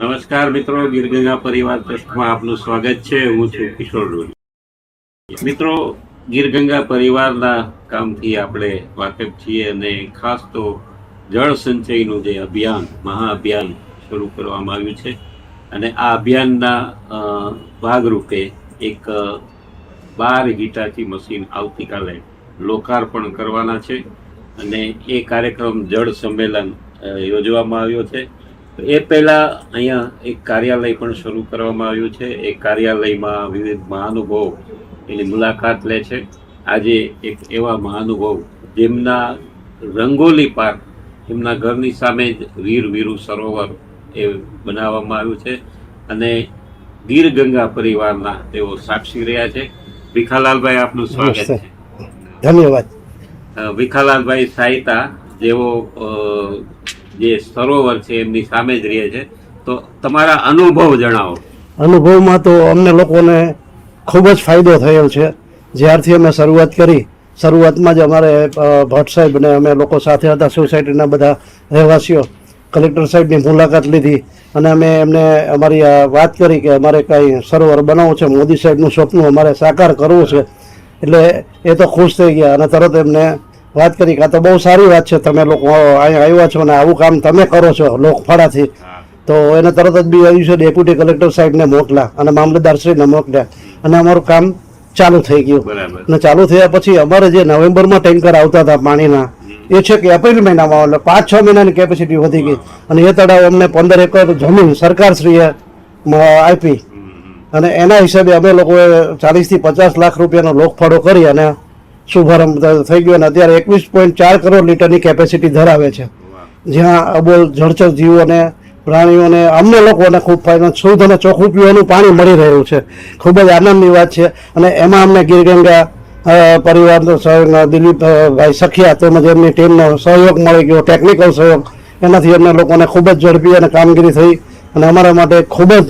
નમસ્કાર મિત્રો, ગીરગંગા પરિવાર ટ્રસ્ટમાં આપનું સ્વાગત છે. હું છું કિશોર ડોલી. મિત્રો, ગીરગંગા પરિવારના કામથી આપણે વાકેફ છીએ અને ખાસ તો જળ સંચયનું જે અભિયાન મહાઅભિયાન શરૂ કરવામાં આવ્યું છે. અને આ અભિયાનના ભાગરૂપે એક બાર હિટાચી મશીન આવતીકાલે લોકાર્પણ કરવાના છે. અને એ કાર્યક્રમ જળ સંમેલન યોજવામાં આવ્યો છે. એ પહેલા અહીંયા એક કાર્યાલય પણ શરૂ કરવામાં આવ્યું છે. એ કાર્યાલયમાં વિવિધ મહાનુભવ એની મુલાકાત લે છે. આજે એક એવા મહાનુભવ જેમના રંગોલી પાર્ક એમના ઘરની સામે જ વીર વીરુ સરોવર એ બનાવવામાં આવ્યું છે અને ગીર ગંગા પરિવારના તેઓ સાક્ષી રહ્યા છે. ભીખાલાલભાઈ આપનું સ્વાગત છે. ધન્યવાદ. ભીખાલાલભાઈ સાહિતા જેઓ જે સરોવર છે એમની સામે જ રહે છે. તો તમારા અનુભવ જણાવો. અનુભવમાં તો અમને લોકોને ખૂબ જ ફાયદો થયેલ છે. જ્યારથી અમે શરૂઆત કરી, શરૂઆતમાં જ અમારે ભટ્ટ સાહેબ અને અમે લોકો સાથે હતા સોસાયટીના બધા રહેવાસીઓ. કલેક્ટર સાહેબની મુલાકાત લીધી અને અમે એમને અમારી વાત કરી કે અમારે કાંઈ સરોવર બનાવવું છે, મોદી સાહેબનું સ્વપ્ન અમારે સાકાર કરવું છે. એટલે એ તો ખુશ થઈ ગયા અને તરત એમને વાત કરી કાં આ તો બહુ સારી વાત છે. તમે લોકો અહીંયા આવ્યા છો ને આવું કામ તમે કરો છો લોકફાળાથી તો એને તરત જ બી આવ્યું છે ડેપ્યુટી કલેક્ટર સાહેબને મોકલા અને મામલતદારશ્રીને મોકલ્યા. અને અમારું કામ ચાલુ થઈ ગયું. અને ચાલુ થયા પછી અમારે જે નવેમ્બરમાં ટેન્કર આવતા હતા પાણીના એ છે કે એપ્રિલ મહિનામાં એટલે પાંચ છ મહિનાની કેપેસિટી વધી ગઈ. અને એ તળાવ અમને પંદર એકર જમીન સરકારશ્રીએ આપી. અને એના હિસાબે અમે લોકોએ ચાલીસથી પચાસ લાખ રૂપિયાનો લોકફાળો કરી અને શુભારંભ થઈ ગયો અને અત્યારે એકવીસ પોઈન્ટ ચાર કરોડ લીટરની કેપેસિટી ધરાવે છે. જ્યાં અબોલ, જળચર જીવોને પ્રાણીઓને અમને લોકોને ખૂબ ફાયદો, શુદ્ધ અને ચોખ્ખું પીવાનું પાણી મળી રહ્યું છે. ખૂબ જ આનંદની વાત છે અને એમાં અમને ગીરગંગા પરિવારનો સહયોગ દિલીપભાઈ સખિયા તેમજ એમની ટીમનો સહયોગ મળી ગયો ટેકનિકલ સહયોગ. એનાથી અમને લોકોને ખૂબ જ ઝડપી અને કામગીરી થઈ અને અમારા માટે ખૂબ જ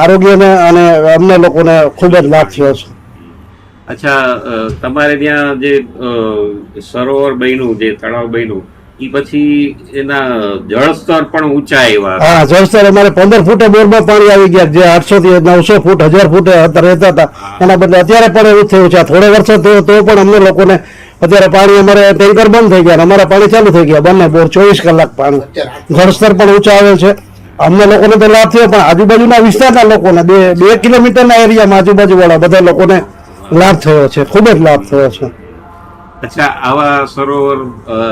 આરોગ્યને અને અમને લોકોને ખૂબ જ લાભ થયો છે. અચ્છા તમારે ત્યાં જે સરોવર બન્યું જે તળાવ બન્યું એ પછી એના જળસ્તર પણ ઊંચા આવ્યા હા જળસ્તર અમારે પંદર ફૂટે બોરમાં પાણી આવી ગયા. જે આઠસો થી નવસો ફૂટ હજાર ફૂટે અત્યારે રહેતા હતા. એના બદલે અત્યારે પણ એવું થયું છે. આ થોડે વર્ષો થયો તો પણ અમને લોકોને અત્યારે પાણી અમારે ટેન્કર બંધ થઈ ગયા અને અમારા પાણી ચાલુ થઈ ગયા. બંને બોર ચોવીસ કલાક પાણી. જળસ્તર પણ ઊંચા આવે છે. અમને લોકોને તો લાભ થયો પણ આજુબાજુના વિસ્તારના લોકોને બે બે કિલોમીટરના એરિયામાં આજુબાજુવાળા બધા લોકોને લાભ થયો છે ખૂબ જ લાભ થયો છે. અચ્છા આવા સરોવર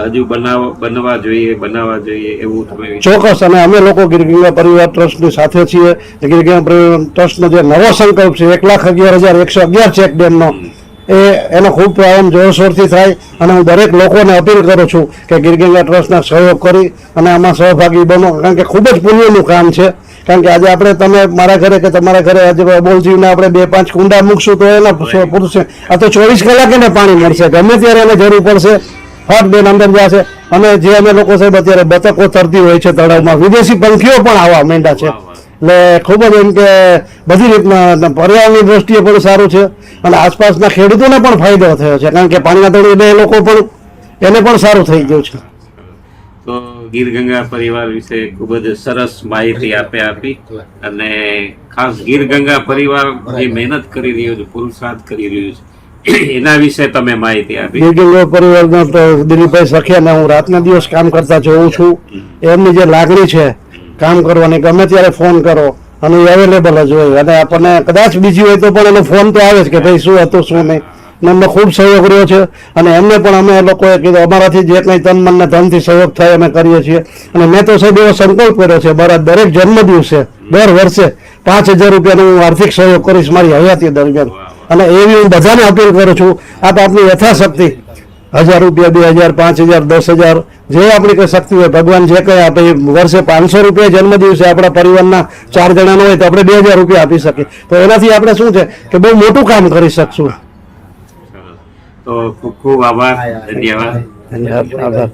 હજુ બનાવ બનવા જોઈએ બનાવવા જોઈએ એવું તમે ચોક્કસ અને અમે લોકો ગીરગંગા પરિવાર ટ્રસ્ટની સાથે છીએ. ગીરગંગા પરિવાર ટ્રસ્ટનો જે નવો સંકલ્પ છે એક લાખ અગિયાર હજાર એકસો અગિયાર ચેક ડેમનો એ એનો ખૂબ પ્રારંભ જોરશોરથી થાય અને હું દરેક લોકોને અપીલ કરું છું કે ગીરગંગા ટ્રસ્ટના સહયોગ કરી અને આમાં સહભાગી બનો કારણ કે ખૂબ જ પુણ્યનું કામ છે. કારણ કે આજે આપણે તમે મારા ઘરે કે તમારા ઘરે આજે બોલજીવને આપણે બે પાંચ કુંડા મૂકશું તો એના પૂરશે આ તો ચોવીસ કલાક ને પાણી મળશે. ગમે ત્યારે એને જરૂર પડશે. હટ બેન અંદર જશે. અને જે અમે લોકો સાહેબ અત્યારે બતકો તરતી હોય છે તળાવમાં વિદેશી પંખીઓ પણ આવવા માંડ્યા છે. એટલે ખૂબ જ એમ કે બધી રીતના પર્યાવરણની દ્રષ્ટિએ પણ સારું છે. અને આસપાસના ખેડૂતોને પણ ફાયદો થયો છે. કારણ કે પાણીના તળે એ લોકો પણ એને પણ સારું થઈ ગયું છે. ગીર ગંગા પરિવાર વિશે ખૂબ જ સરસ માહિતી આપે આપી. અને ખાસ ગીર ગંગા પરિવાર જે મહેનત કરી રહ્યું છે પુરુષાર્થ કરી રહ્યું છે એના વિશે તમે માહિતી આપી. ગીરગંગા પરિવારના તો દિલીપભાઈ સખિયાને હું રાતના દિવસ કામ કરતા જોઉં છું. એમની જે લાગણી છે કામ કરવાની ગમે ત્યારે ફોન કરો અને અવેલેબલ જ હોય. અને આપણને કદાચ બીજી હોય તો પણ એનો ફોન તો આવે જ કે ભાઈ શું હતું શું નહીં. એમને ખૂબ સહયોગ રહ્યો છે. અને એમને પણ અમે લોકોએ કીધું, અમારાથી જે કંઈ તન મનને ધનથી સહયોગ થાય અમે કરીએ છીએ. અને મેં તો સાહેબ એવો સંકલ્પ કર્યો છે, મારા દરેક જન્મ દિવસે દર વર્ષે પાંચ હજાર રૂપિયાનો હું આર્થિક સહયોગ કરીશ મારી હયાતી દરમિયાન. અને એવી હું બધાને અપીલ કરું છું, આપ આપની યથાશક્તિ હજાર રૂપિયા, બે હજાર, પાંચ હજાર, દસ હજાર, જે આપણી કઈ શક્તિ હોય, ભગવાન જે કંઈ આપે વર્ષે પાંચસો રૂપિયા જન્મદિવસે આપણા પરિવારના ચાર જણાનો હોય તો આપણે બે હજાર રૂપિયા આપી શકીએ. તો એનાથી આપણે શું છે કે બહુ મોટું કામ કરી શકશું. તો ખૂબ ખૂબ આભાર ધન્યવાદ આભાર.